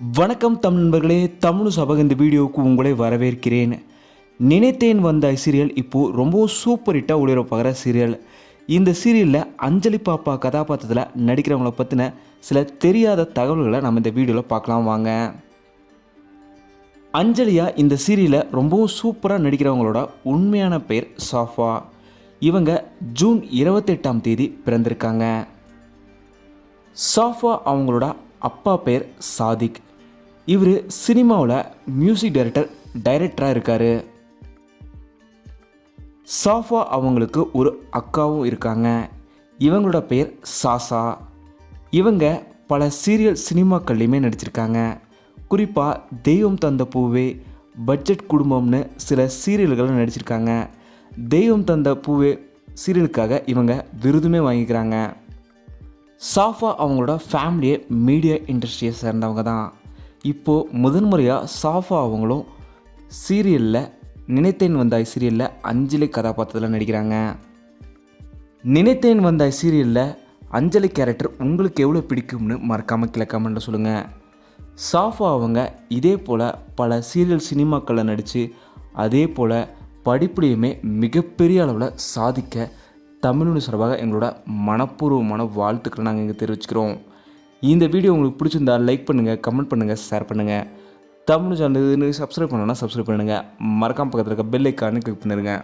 வணக்கம் தமிழ் நண்பர்களே தமிழ் சபக இந்த வீடியோவுக்கு உங்களை வரவேற்கிறேன். நினைத்தேன் வந்த சீரியல் இப்போது ரொம்ப சூப்பர் ஹிட்டாக ஒளிபரப்பாகிற சீரியல். இந்த சீரியலில் அஞ்சலி பாப்பா கதாபாத்திரத்தில் நடிக்கிறவங்கள பற்றின சில தெரியாத தகவல்களை நம்ம இந்த வீடியோவில் பார்க்கலாம் வாங்க. அஞ்சலியா இந்த சீரியலில் ரொம்பவும் சூப்பராக நடிக்கிறவங்களோட உண்மையான பெயர் சாஃபா. இவங்க ஜூன் இருபத்தெட்டாம் தேதி பிறந்திருக்காங்க. சாஃபா அவங்களோட அப்பா பேர் சாதிக். இவர் சினிமாவில் மியூசிக் டைரக்டர் டைரக்டராக இருக்கார். சாஃபா அவங்களுக்கு ஒரு அக்காவும் இருக்காங்க. இவங்களோட பேர் சாசா. இவங்க பல சீரியல் சினிமாக்கள்லையுமே நடிச்சிருக்காங்க. குறிப்பாக தெய்வம் தந்த பூவே பட்ஜெட் குடும்பம்னு சில சீரியல்களும் நடிச்சிருக்காங்க. தெய்வம் தந்த பூவே சீரியலுக்காக இவங்க விருதுமே வாங்கிக்கிறாங்க. சாஃபா அவங்களோட ஃபேமிலியை மீடியா இண்டஸ்ட்ரியை சேர்ந்தவங்க தான். இப்போது முதன்முறையாக சாஃபா அவங்களும் சீரியலில் நினைத்தேன் வந்தாய் சீரியலில் அஞ்சலி கதாபாத்திரத்தில் நடிக்கிறாங்க. நினைத்தேன் வந்தாய் சீரியலில் அஞ்சலி கேரக்டர் உங்களுக்கு எவ்வளோ பிடிக்கும்னு மறக்காமல் கீழே கமெண்ட்டில் சொல்லுங்கள் சாஃபா அவங்க இதே போல் பல சீரியல் சினிமாக்களில் நடித்து அதே போல் படிப்புலையுமே மிகப்பெரிய அளவில் சாதிக்க தமிழ்னு சார்பாக எங்களோட மனப்பூர்வமான வாழ்த்துக்களை நாங்கள் இங்கே தெரிவிச்சுக்கிறோம். இந்த வீடியோ உங்களுக்கு பிடிச்சிருந்தா லைக் பண்ணுங்கள் கமெண்ட் பண்ணுங்கள் ஷேர் பண்ணுங்கள் தமிழ் சேனல் சப்ஸ்கிரைப் பண்ணணும்னா சப்ஸ்கிரைப் பண்ணுங்கள் மறக்காம பக்கத்தில் இருக்க பெல் ஐக்கானு கிளிக் பண்ணிடுங்க